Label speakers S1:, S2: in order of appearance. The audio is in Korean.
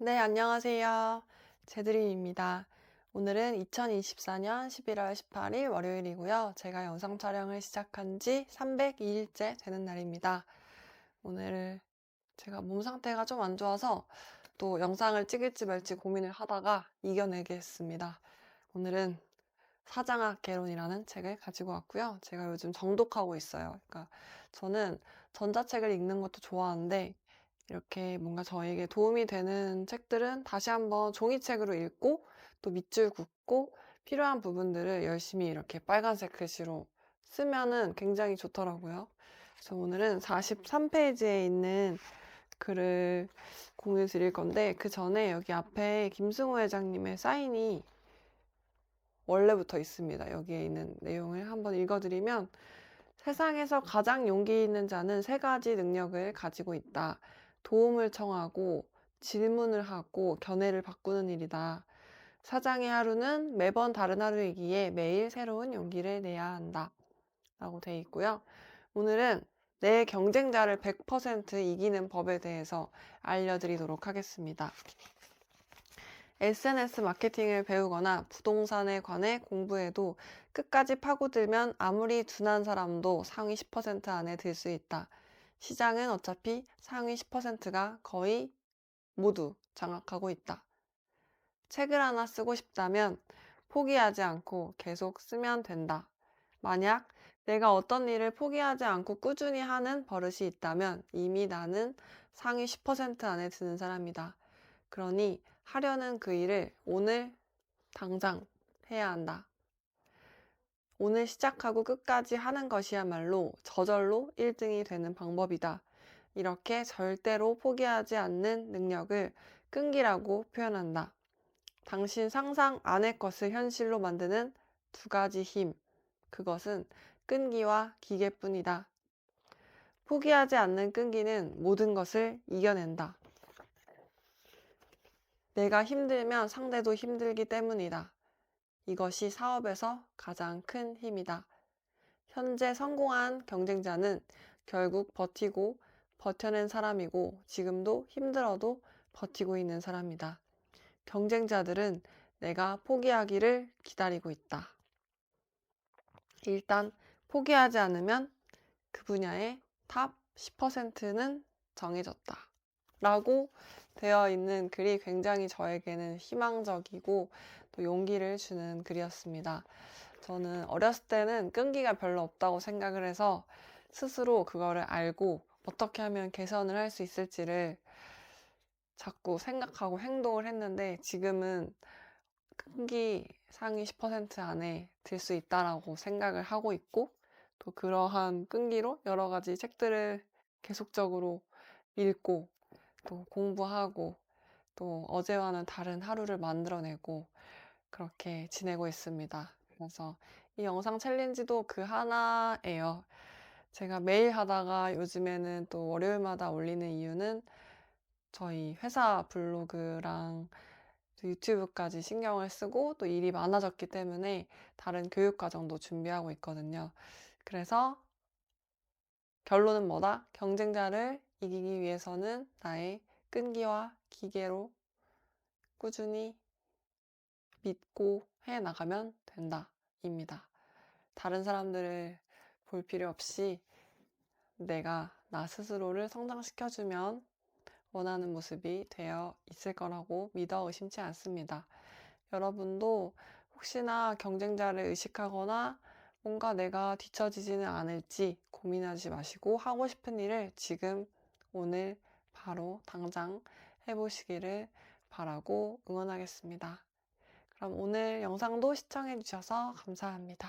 S1: 네, 안녕하세요. 제드림입니다. 오늘은 2024년 11월 18일 월요일이고요. 제가 영상 촬영을 시작한 지 302일째 되는 날입니다. 오늘 제가 몸 상태가 좀 안 좋아서 또 영상을 찍을지 말지 고민을 하다가 이겨내게 했습니다. 오늘은 사장학 개론이라는 책을 가지고 왔고요. 제가 요즘 정독하고 있어요. 그러니까 저는 전자책을 읽는 것도 좋아하는데 이렇게 뭔가 저에게 도움이 되는 책들은 다시 한번 종이책으로 읽고 또 밑줄 긋고 필요한 부분들을 열심히 이렇게 빨간색 글씨로 쓰면은 굉장히 좋더라고요. 그래서 오늘은 43페이지에 있는 글을 공유 드릴 건데 그 전에 여기 앞에 김승호 회장님의 사인이 원래부터 있습니다. 여기에 있는 내용을 한번 읽어드리면 세상에서 가장 용기 있는 자는 세 가지 능력을 가지고 있다. 도움을 청하고 질문을 하고 견해를 바꾸는 일이다. 사장의 하루는 매번 다른 하루이기에 매일 새로운 용기를 내야 한다. 라고 돼 있고요. 오늘은 내 경쟁자를 100% 이기는 법에 대해서 알려드리도록 하겠습니다. SNS 마케팅을 배우거나 부동산에 관해 공부해도 끝까지 파고들면 아무리 둔한 사람도 상위 10% 안에 들 수 있다. 시장은 어차피 상위 10%가 거의 모두 장악하고 있다. 책을 하나 쓰고 싶다면 포기하지 않고 계속 쓰면 된다. 만약 내가 어떤 일을 포기하지 않고 꾸준히 하는 버릇이 있다면 이미 나는 상위 10% 안에 드는 사람이다. 그러니 하려는 그 일을 오늘 당장 해야 한다. 오늘 시작하고 끝까지 하는 것이야말로 저절로 1등이 되는 방법이다. 이렇게 절대로 포기하지 않는 능력을 끈기라고 표현한다. 당신 상상 안의 것을 현실로 만드는 두 가지 힘. 그것은 끈기와 기계뿐이다. 포기하지 않는 끈기는 모든 것을 이겨낸다. 내가 힘들면 상대도 힘들기 때문이다. 이것이 사업에서 가장 큰 힘이다. 현재 성공한 경쟁자는 결국 버티고 버텨낸 사람이고 지금도 힘들어도 버티고 있는 사람이다. 경쟁자들은 내가 포기하기를 기다리고 있다. 일단 포기하지 않으면 그 분야의 탑 10%는 정해졌다. 라고 되어 있는 글이 굉장히 저에게는 희망적이고 또 용기를 주는 글이었습니다. 저는 어렸을 때는 끈기가 별로 없다고 생각을 해서 스스로 그거를 알고 어떻게 하면 개선을 할 수 있을지를 자꾸 생각하고 행동을 했는데 지금은 끈기 상위 10% 안에 들 수 있다라고 생각을 하고 있고 또 그러한 끈기로 여러 가지 책들을 계속적으로 읽고 또 공부하고 또 어제와는 다른 하루를 만들어내고 그렇게 지내고 있습니다. 그래서 이 영상 챌린지도 그 하나예요. 제가 매일 하다가 요즘에는 또 월요일마다 올리는 이유는 저희 회사 블로그랑 유튜브까지 신경을 쓰고 또 일이 많아졌기 때문에 다른 교육 과정도 준비하고 있거든요. 그래서 결론은 뭐다? 경쟁자를 이기기 위해서는 나의 끈기와 기계로 꾸준히 믿고 해 나가면 된다. 입니다. 다른 사람들을 볼 필요 없이 내가 나 스스로를 성장시켜주면 원하는 모습이 되어 있을 거라고 믿어 의심치 않습니다. 여러분도 혹시나 경쟁자를 의식하거나 뭔가 내가 뒤처지지는 않을지 고민하지 마시고 하고 싶은 일을 지금 오늘 바로 당장 해보시기를 바라고 응원하겠습니다. 그럼 오늘 영상도 시청해주셔서 감사합니다.